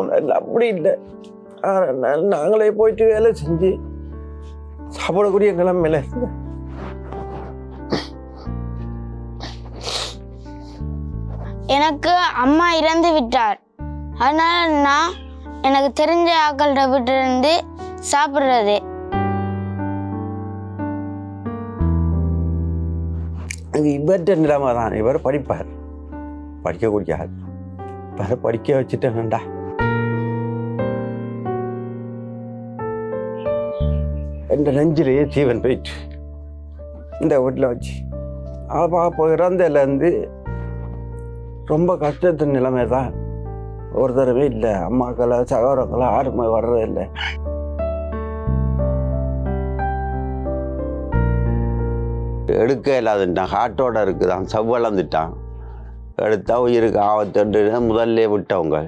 முதல்ல அப்படி இல்லை. ஆனால் நாங்களே போயிட்டு வேலை செஞ்சு சாப்பிடக்கூடிய நிலைமையில இருந்தேன் எனக்கு அம்மா இறந்து விட்டார். அதனால நான் எனக்கு தெரிஞ்ச ஆக்கள்கிட்ட விட்டு இருந்து சாப்பிட்றது. இவர்கிட்ட நிலைமை தான் இவர் படிப்பார். படிக்கக்கூடிய ஆள். இவரை படிக்க வச்சுட்டேன்டா என் நெஞ்சிலேயே ஜீவன் போயிட்டு இந்த வீட்டில் வச்சு. அப்பா அப்போ இறந்ததுலேருந்து ரொம்ப கஷ்டத்து நிலைமை தான் ஒரு தடவை இல்லை அம்மாக்களை சகோதரங்களை யாருமே வர்றது இல்லை. எடுக்க இல்லாதுட்டான் ஹார்ட்டோட இருக்குதான். செவ்வளந்துட்டான். எடுத்தா உயிருக்கு ஆபத்துன்னு முதல்ல விட்டவங்க.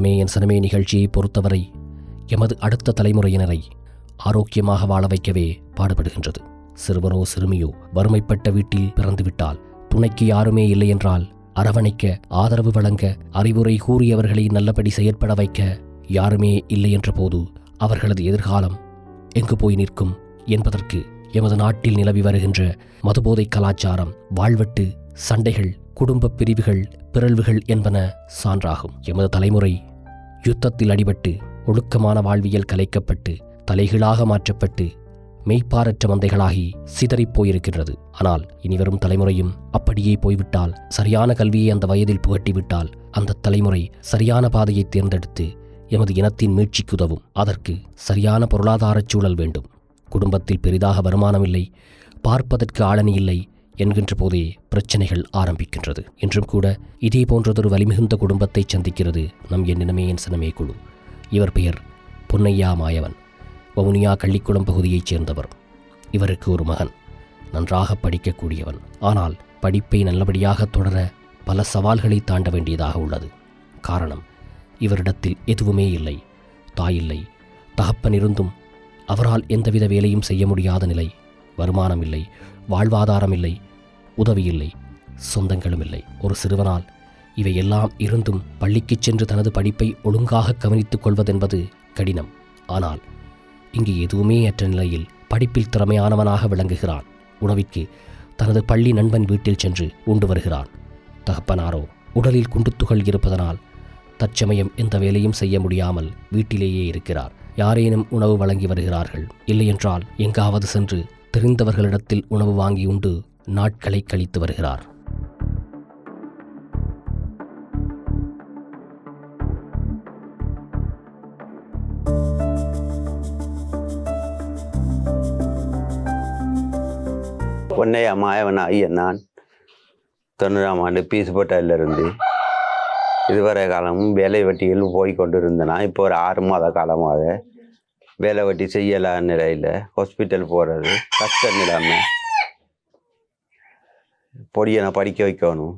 என் என் சனமே நிகழ்ச்சியை பொறுத்தவரை எமது அடுத்த தலைமுறையினரை ஆரோக்கியமாக வாழ வைக்கவே பாடுபடுகின்றது. சிறுவனோ சிறுமியோ வறுமைப்பட்ட வீட்டில் பிறந்துவிட்டால் துணைக்கு யாருமே இல்லை என்றால் அரவணைக்க ஆதரவு வழங்க அறிவுரை கூறியவர்களை நல்லபடி செயற்பட வைக்க யாருமே இல்லை என்ற போது அவர்களது எதிர்காலம் எங்கு போய் நிற்கும் என்பதற்கு எமது நாட்டில் நிலவி வருகின்ற மதுபோதை கலாச்சாரம் வாழ்வெட்டு சண்டைகள் குடும்பப் பிரிவுகள் பிறழ்வுகள் என்பன சான்றாகும். எமது தலைமுறை யுத்தத்தில் அடிபட்டு ஒழுக்கமான வாழ்வியல் கலைக்கப்பட்டு தலைகீழாக மாற்றப்பட்டு மெய்ப்பாரற்ற மந்தைகளாகி சிதறிப் போயிருக்கின்றது. ஆனால் இனிவரும் தலைமுறையும் அப்படியே போய்விட்டால் சரியான கல்வியை அந்த வயதில் புகட்டிவிட்டால் அந்த தலைமுறை சரியான பாதையை தேர்ந்தெடுத்து எமது இனத்தின் மீட்சிக்கு உதவும் அதற்கு சரியான பொருளாதாரச் சூழல் வேண்டும். குடும்பத்தில் பெரிதாக வருமானமில்லை பார்ப்பதற்கு ஆளணி இல்லை என்கின்ற போதே பிரச்சனைகள் ஆரம்பிக்கின்றது. இன்றும் கூட இதே போன்றதொரு வலிமிகுந்த குடும்பத்தை சந்திக்கிறது நம் எண்ணினமே என் சினமே குழு. இவர் பெயர் பொன்னையா மாயவன். வவுனியா கள்ளிக்குளம் பகுதியைச் சேர்ந்தவர். இவருக்கு ஒரு மகன். நன்றாக படிக்கக்கூடியவன். ஆனால் படிப்பை நல்லபடியாக தொடர பல சவால்களை தாண்ட வேண்டியதாக உள்ளது. காரணம் இவரிடத்தில் எதுவுமே இல்லை. தாயில்லை தகப்பன் இருந்தும் அவரால் எந்தவித வேலையும் செய்ய முடியாத நிலை. வருமானம் இல்லை. வாழ்வாதாரம் இல்லை. உதவியில்லை சொந்தங்களும் இல்லை ஒரு சிறுவனால் இவையெல்லாம் இருந்தும் பள்ளிக்குச் சென்று தனது படிப்பை ஒழுங்காக கவனித்துக் கொள்வதென்பது கடினம். ஆனால் இங்கு எதுவுமே அற்ற நிலையில் படிப்பில் திறமையானவனாக விளங்குகிறான். உணவிற்கு தனது பள்ளி நண்பன் வீட்டில் சென்று உண்டு வருகிறான். தகப்பனாரோ உடலில் குண்டுத்துகள் இருப்பதனால் தற்சமயம் எந்த வேலையும் செய்ய முடியாமல் வீட்டிலேயே இருக்கிறார். யாரேனும் உணவு வழங்கி வருகிறார்கள். இல்லையென்றால் எங்காவது சென்று தெரிந்தவர்களிடத்தில் உணவு வாங்கி உண்டு நாட்களை கழித்து வருகிறார். பொன்னையா மாயவன் ஐயன் நான் தொண்ணூறாம் ஆண்டு பீசுப்பட்டிலிருந்து இதுவரை காலமும் வேலை வெட்டியில் போய் கொண்டிருந்தேனா இப்போ ஒரு ஆறு மாத காலமாக வேலை வெட்டி செய்யலாத நிலையில் ஹாஸ்பிட்டல் போகிறது கஷ்ட நிலைமை. பொடியை நான் படிக்க வைக்கணும்.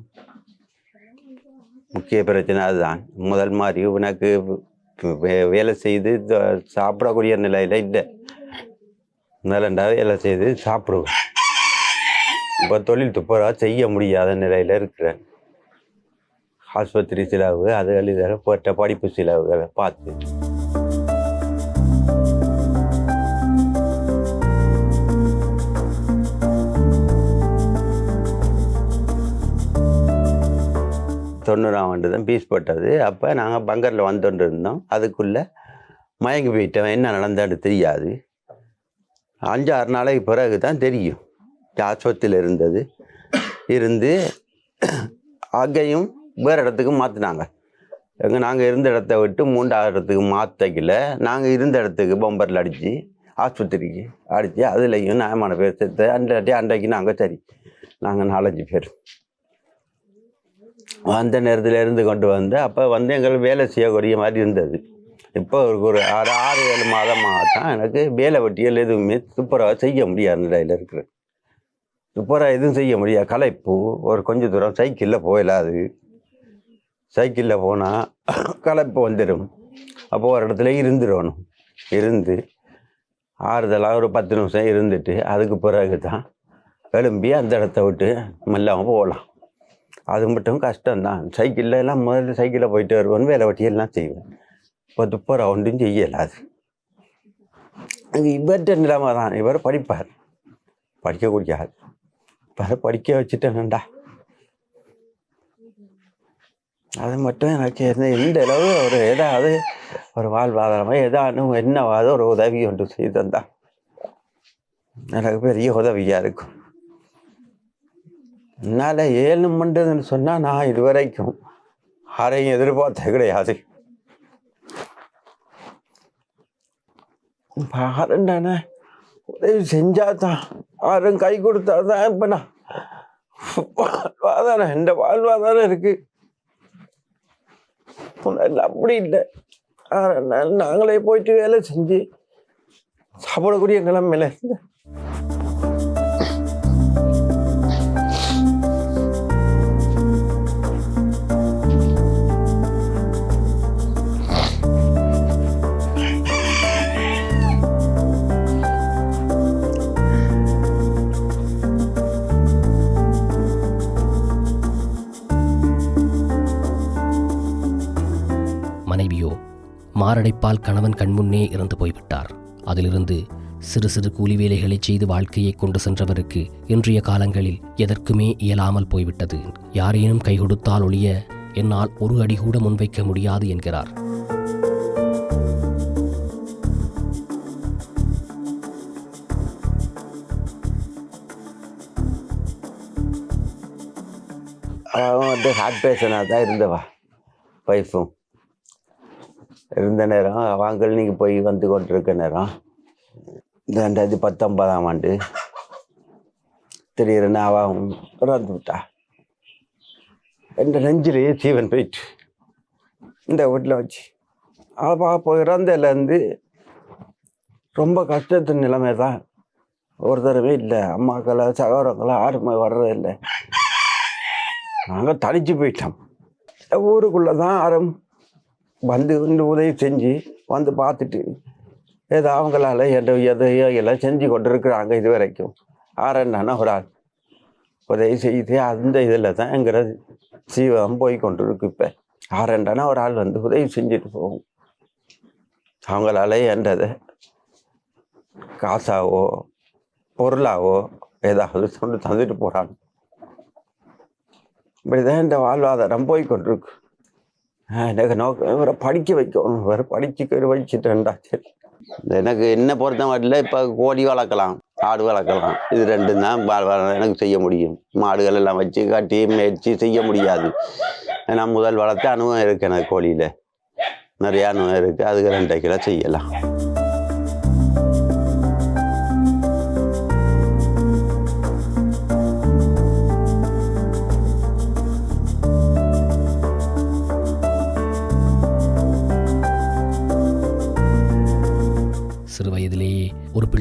முக்கிய பிரச்சனை அதுதான். முதல் மாதிரி உனக்கு வே- வேலை செய்து சாப்பிடக்கூடிய நிலையில் இல்லை. முதலண்டா வேலை செய்து சாப்பிடுவேன். இப்போ தொழில் துப்புரவா செய்ய முடியாத நிலையில் இருக்கிறேன். ஆஸ்பத்திரி செலவு அதுகள் இதெல்லாம் போட்ட படிப்பு செலவுகளை பார்த்து. தொண்ணூறாம் ஆண்டு தான் பீஸ் போட்டது. அப்போ நாங்கள் பங்கரில் வந்துட்டு இருந்தோம். அதுக்குள்ளே மயங்கி போயிட்டோம். என்ன நடந்தான்னு தெரியாது. அஞ்சு ஆறு நாளைக்கு பிறகு தான் தெரியும். ஆஸ்பத்திரியில் இருந்தது. இருந்து அங்கேயும் வேறு இடத்துக்கு மாற்றினாங்க எங்கே நாங்கள் இருந்த இடத்த விட்டு மூன்றாவது இடத்துக்கு மாற்றக்கில் நாங்கள் இருந்த இடத்துக்கு பம்பரில் அடித்து ஆஸ்பத்திரிக்கு அடித்து அதுலேயும் நியாயமான பேர் சேர்த்து அன்றைக்கு அன்றைக்கு நாங்கள் சரி. நாங்கள் நாலஞ்சு பேர். அந்த நேரத்தில் இருந்து கொண்டு வந்து அப்போ வந்து எங்களுக்கு வேலை செய்யக்கூடிய மாதிரி இருந்தது. இப்போ ஒரு ஒரு ஆறு ஆறு ஏழு மாதமாக தான் எனக்கு வேலை வெட்டியல் எதுவுமே துப்புரவாக செய்ய முடியாது நிலையில் இருக்கிறேன் துப்புரவாக எதுவும் செய்ய முடியாது. களைப்பு ஒரு கொஞ்ச தூரம் சைக்கிளில் போயிடாது சைக்கிளில் போனால் களைப்பு வந்துடும். அப்போ ஒரு இடத்துல இருந்துடணும். இருந்து ஆறுதலாக ஒரு பத்து நிமிஷம் இருந்துட்டு அதுக்கு பிறகு தான் எழும்பி அந்த இடத்த விட்டு மெல்லாமல் போகலாம். அது மட்டும் கஷ்டம்தான். சைக்கிளில் எல்லாம் முதல்ல சைக்கிளில் போயிட்டு வருவேன் வேலை வெட்டியெல்லாம் செய்வேன். இப்போ துப்ப ரவுண்டும் செய்யலை அது. அங்கே இவர்கிட்ட நிலைமை தான். இவர் படிப்பார். படிக்கக்கூடிய ஆள். இப்போ படிக்க வச்சுட்டேன்டா அது மட்டும் எனக்கு என்ன எந்த அளவு ஒரு ஏதாவது ஒரு வாழ்வாதாரமாக ஏதாவது என்னவாத ஒரு உதவி ஒன்று செய்து தந்தா எனக்கு பெரிய உதவியாக இருக்கும். என்னால் ஏழு மண்டதுன்னு சொன்னால் நான் இதுவரைக்கும் யாரையும் எதிர்பார்த்த கிடையாது. பாருண்டானே உதவி செஞ்சால் தான் யாரும் கை கொடுத்தா தான் இப்போ நான் வாழ்வாதாரம் எந்த வாழ்வாதாரம் இருக்கு அப்படி இல்லை. நாங்களே போயிட்டு வேலை செஞ்சு சாப்பிடக்கூடிய நிலைமையில இருந்தேன் அப்பால் கணவன் கண்முன்னே இறந்து போய்விட்டார். அதிலிருந்து சிறு சிறு கூலி வேலைகளை செய்து வாழ்க்கையை கொண்டு சென்றவருக்கு இன்றைய காலங்களில் எதற்குமே இயலாமல் போய்விட்டது. யாரேனும் கை கொடுத்தால் ஒழிய என்னால் ஒரு அடி கூட முன்வைக்க முடியாது என்கிறார். அவன் வந்து ஹார்ட் பேஷனாக தான் இருந்தவா ஒய்ஃபும் இருந்த நேரம் வாங்கல் நீங்கள் போய் வந்து கொண்டிருக்க நேரம். இந்த ரெண்டாயிரத்தி பத்தொன்பதாம் ஆண்டு. திடீர்னு அவன் இறந்து விட்டா. என் நெஞ்சிலேயே ஜீவன் போயிட்டு இந்த வீட்டில் வச்சு. அவள் அப்போ இறந்ததுலேருந்து ரொம்ப கஷ்டத்து நிலைமை தான் ஒரு தடவை இல்லை அம்மாக்களை சகோதரங்களை யாருமே வர்றதில்லை நாங்கள் தனிச்சு போயிட்டோம். ஊருக்குள்ளே தான் யாரும் வந்து இந்த உதவி செஞ்சு வந்து பார்த்துட்டு ஏதோ அவங்களால எந்த எதையோ எல்லாம் செஞ்சு கொண்டு இருக்கிறாங்க இது வரைக்கும் ஆரண்டான ஒரு ஆள். உதவி செய்து அந்த இதில் தான் எங்கிற ஜீவம் போய் கொண்டு இருக்கு இப்போ ஆரண்டான ஒரு ஆள் வந்து உதவி செஞ்சுட்டு போகும். அவங்களால என்றதை காசாவோ பொருளாவோ ஏதாவது கொண்டு தந்துட்டு போகிறாங்க இப்படிதான் இந்த வாழ்வாதாரம் போய் கொண்டிருக்கு. எனக்கு நோக்கம் இவரை படிக்க வைக்கணும். இவரை படிக்க வச்சுட்டேன்டா சரி. எனக்கு என்ன பொறுத்த மட்டும் இப்போ கோழி வளர்க்கலாம் ஆடு வளர்க்கலாம். இது ரெண்டும் தான் எனக்கு செய்ய முடியும். மாடுகள் எல்லாம் வச்சு கட்டி மேய்ச்சி செய்ய முடியாது. நான் முதல் வளர்த்த அனுபவம் இருக்கு எனக்கு கோழியில். நிறைய அனுபவம் இருக்குது அதுக்கு ரெண்டு கிலோ செய்யலாம்.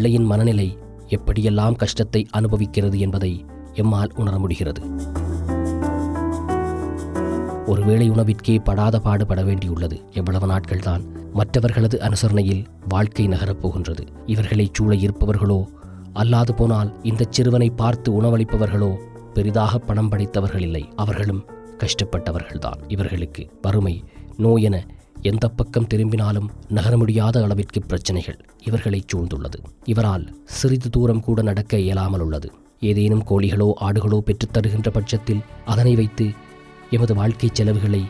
பிள்ளையின் மனநிலை எப்படியெல்லாம் கஷ்டத்தை அனுபவிக்கிறது என்பதை எம்மால் உணர முடிகிறது. ஒருவேளை உணவிற்கே படாத பாடுபட வேண்டியுள்ளது. எவ்வளவு நாட்கள்தான் மற்றவர்களது அனுசரணையில் வாழ்க்கை நகரப் போகின்றது. இவர்களைச் சூழ இருப்பவர்களோ அல்லாது போனால் இந்த சிறுவனை பார்த்து உணவளிப்பவர்களோ பெரிதாக பணம் படைத்தவர்கள் இல்லை. அவர்களும் கஷ்டப்பட்டவர்கள்தான். இவர்களுக்கு வறுமை நோய் என எந்த பக்கம் திரும்பினாலும் நகர முடியாத அளவிற்கு பிரச்சனைகள் இவர்களை சூழ்ந்துள்ளது. இவரால் சிறிது தூரம் கூட நடக்க இயலாமல் உள்ளது. ஏதேனும் கோழிகளோ ஆடுகளோ பெற்றுத் தருகின்ற பட்சத்தில் அதனை வைத்து எமது வாழ்க்கை செலவுகளை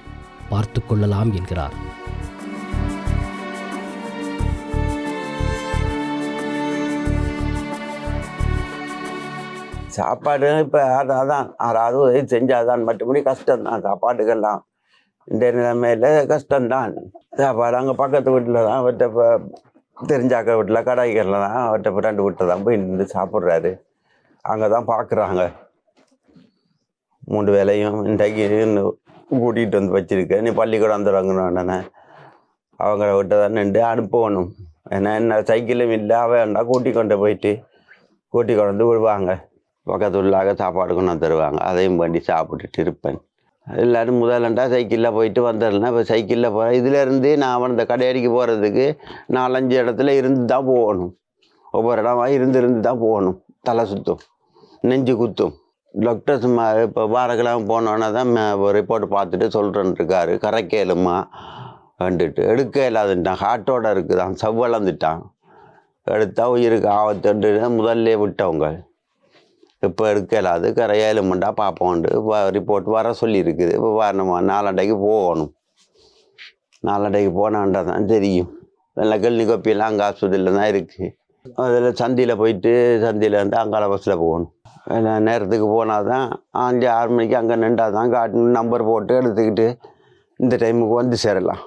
பார்த்து கொள்ளலாம் என்கிறார். சாப்பாடு இப்போ அதான் யாராவது உதவி செஞ்சாதான் கஷ்டம் கஷ்டம்தான். சாப்பாட்டுக்கெல்லாம் இந்த நிலைமையில் கஷ்டம்தான். சாப்பாடு அங்கே பக்கத்து வீட்டில் தான் அவர்கிட்ட இப்போ தெரிஞ்சாக்க வீட்டில் கடைகளில் தான் அவர்கிட்ட ரெண்டு வீட்டில் தான் போய் நின்று சாப்பிட்றாரு. அங்கே தான் பார்க்குறாங்க மூணு வேலையும் இன்றைக்கு கூட்டிகிட்டு வந்து வச்சுருக்கேன். நீ பள்ளிக்கூடம் வந்துடுவாங்கன்னு அவங்கள விட்டு தான் நின்று அனுப்பணும். ஏன்னா என்ன சைக்கிளும் இல்லை அவன்டா கூட்டி கொண்டு போயிட்டு கூட்டி கொண்டு வந்து விடுவாங்க. பக்கத்து உள்ளாக சாப்பாடு கொண்டு வந்து தருவாங்க. அதையும் பண்ணி சாப்பிட்டுட்டு இருப்பேன். எல்லாரும் முதலண்டா சைக்கிளில் போயிட்டு வந்துடலாம். இப்போ சைக்கிளில் போ இதுலேருந்து நான் அந்த கடையடிக்கு போகிறதுக்கு நாலஞ்சு இடத்துல இருந்து தான் போகணும். ஒவ்வொரு இடமா இருந்து இருந்து தான் போகணும். தலை சுற்றும் நெஞ்சு குத்தும். டாக்டர்ஸ் இப்போ வாரக்கிழமை போனோன்னா தான் ரிப்போர்ட் பார்த்துட்டு சொல்கிறேன் இருக்காரு கரைக்கேலுமா வந்துட்டு எடுக்க இல்லாதுட்டான் ஹார்ட்டோட இருக்குதான். செவ்வளந்துட்டான். எடுத்தால் உயிருக்கு ஆபத்துண்டு முதல்ல விட்டவங்க. இப்போ எடுக்க இல்லாது மண்டா பார்ப்போண்டு ரிப்போர்ட் வர சொல்லியிருக்குது இப்போ நம்ம நாலண்டைக்கு போகணும். நாலண்டைக்கு போனாண்டா தான் தெரியும். எல்லாம் கிளினி கோப்பியெல்லாம் அங்கே ஆஸ்பத்திரியில் தான் இருக்குது அதில் சந்தியில் போயிட்டு சந்தியில் இருந்து அங்கால பஸ்ஸில் போகணும். எல்லாம் நேரத்துக்கு போனால் தான் அஞ்சு ஆறு மணிக்கு அங்கே நின்றால் தான் காட்டு நம்பர் போட்டு எடுத்துக்கிட்டு இந்த டைமுக்கு வந்து சேரலாம்.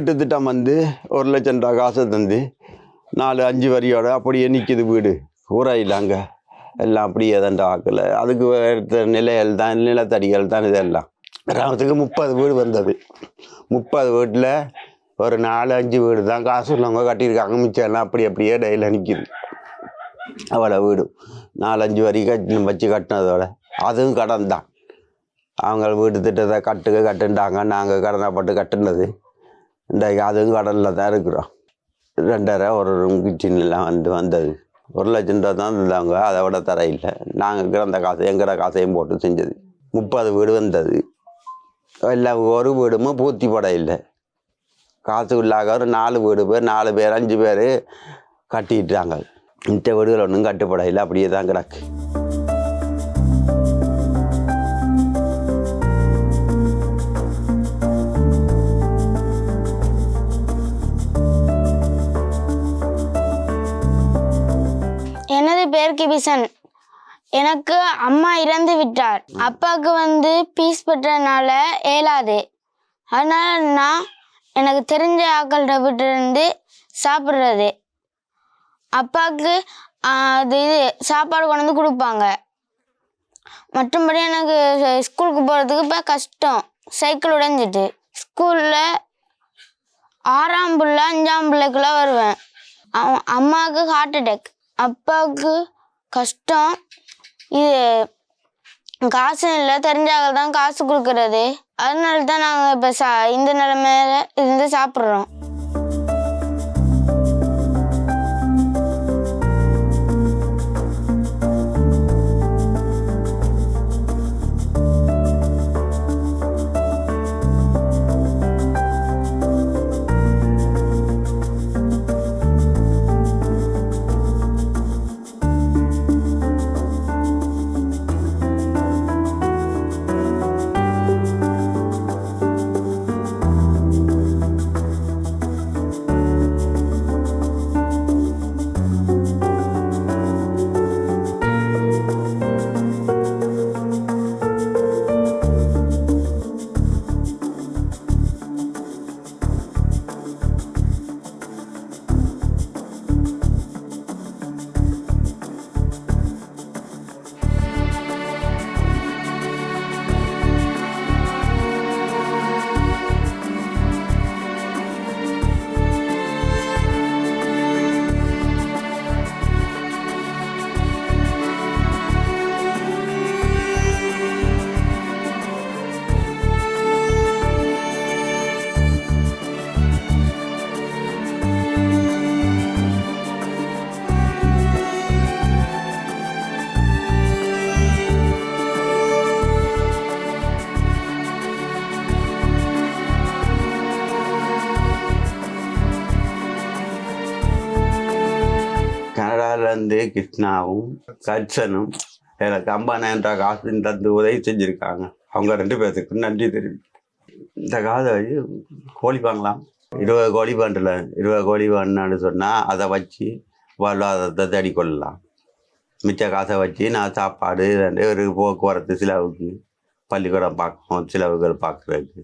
வீட்டு திட்டம் வந்து. ஒரு லட்சம் ரூபா காசை தந்து நாலு அஞ்சு வரியோட அப்படியே நிற்கிது வீடு. ஊராயில் அங்கே எல்லாம் அப்படியே தான் ஆக்கல. அதுக்கு எடுத்த நிலைகள் தான் நிலத்தடிகள் தான் இதெல்லாம். கிராமத்துக்கு முப்பது வீடு வந்தது. முப்பது வீட்டில் ஒரு நாலு அஞ்சு வீடு தான் காசு உள்ளவங்க கட்டியிருக்காங்க. மிச்சம் எல்லாம் அப்படி அப்படியே டையில் நிற்கிது அவ்வளோ வீடு. நாலஞ்சு வரி கட்டின வச்சு கட்டினதோட. அதுவும் கடன் தான். அவங்க வீட்டு திட்டத்தை கட்டுக்க கட்டுண்டாங்க நாங்கள் கடனைப்பட்டு கட்டுனது. இன்றைக்கு அதுவும் கடனில் தான் இருக்கிறோம். ரெண்டரை ஒரு ரூம் கிச்சன்லாம் வந்து வந்தது. ஒரு லட்சம் ரூபா தான் இருந்தாங்க அதை விட தர இல்லை. நாங்கள் கிடந்த காசை எங்கிற காசையும் போட்டு செஞ்சது. முப்பது வீடு வந்தது. எல்லா ஒரு வீடுமே பூர்த்தி பட இல்லை. காசு இல்லாத ஒரு நாலு வீடு பேர் நாலு பேர் அஞ்சு பேர் கட்டிட்டாங்க. மிச்ச வீடுகள் ஒன்றும் கட்டுப்பட அப்படியே தான் கிடக்கு. எனது எனக்கு அம்மா இறந்து விட்டார். அப்பாவுக்கு வந்து பீஸ் பெற்றனால ஏலாது. அதனால நான் எனக்கு தெரிஞ்ச ஆக்கள்கிட்ட விட்டு இருந்து சாப்பிட்றது. அப்பாவுக்கு அது இது சாப்பாடு கொண்டு வந்து கொடுப்பாங்க. மற்றபடி எனக்கு ஸ்கூலுக்கு போகிறதுக்கு இப்போ கஷ்டம். சைக்கிள் உடைஞ்சிட்டு. ஸ்கூலில் ஆறாம் பிள்ளை அஞ்சாம் பிள்ளைக்குலாம் வருவேன். அவ- அம்மாவுக்கு ஹார்ட் அட்டாக் அப்பாவுக்கு கஷ்டம். இது காசு இல்லை தெரிஞ்சாக தான் காசு கொடுக்கறது. அதனால தான் நாங்கள் இப்போ சா இந்த நிலைமையில இருந்து சாப்பிட்றோம். கனடாலேருந்து கிருஷ்ணாவும் கட்சனும் எனக்கு அம்பானேன்ற ரூபா காசு தந்து உதவி செஞ்சுருக்காங்க. அவங்க ரெண்டு பேர்த்துக்கும் நன்றி தெரிவிக்கும் இந்த காதை கோழி வாங்கலாம். இருபது கோழி பாண்டில் இருபது கோழி வாங்கினான்னு சொன்னால் அதை வச்சு வாழ்வாதாரத்தை தேடி கொள்ளலாம். மிச்ச காசை வச்சு நான் சாப்பாடு ரெண்டு ஒரு போக்குவரத்து செலவுக்கு பள்ளிக்கூடம் பார்க்கணும் செலவுகள் பார்க்குறதுக்கு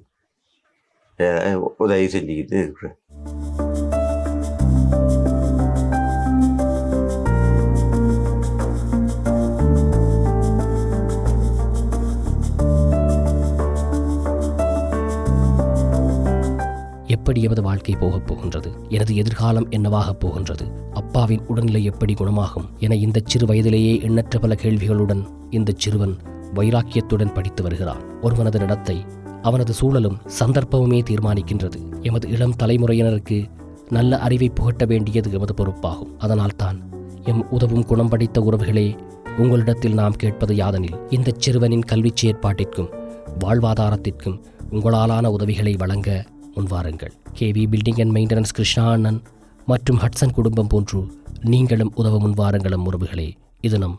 உதவி செஞ்சுக்கிட்டு இருக்கிறேன். எப்படி எமது வாழ்க்கை போகப் போகின்றது? எனது எதிர்காலம் என்னவாகப் போகின்றது? அப்பாவின் உடல்நிலை எப்படி குணமாகும்? என இந்த சிறு வயதிலேயே எண்ணற்ற பல கேள்விகளுடன் இந்த சிறுவன் வைராக்கியத்துடன் படித்து வருகிறான். ஒருவனது நடத்தை அவனது சூழலும் சந்தர்ப்பமுமே தீர்மானிக்கின்றது. எமது இளம் தலைமுறையினருக்கு நல்ல அறிவை புகட்ட வேண்டியது எமது பொறுப்பாகும். அதனால்தான் எம் உதவும் குணம் படித்த உறவுகளே உங்களிடத்தில் நாம் கேட்பது யாதனில் இந்த சிறுவனின் கல்விச் செயற்பாட்டிற்கும் வாழ்வாதாரத்திற்கும் உங்களாலான உதவிகளை வழங்க முன்வாருங்கள் KV building and maintenance Krishna அண்ணன் மற்றும் ஹட்சன் குடும்பம் போன்று நீங்களும் உதவ முன்வாருங்களும் உறவுகளே இது நம்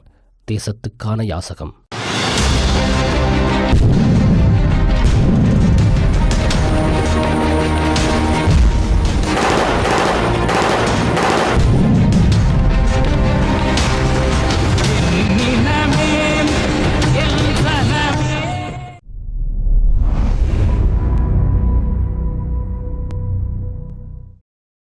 தேசத்துக்கான யாசகம்.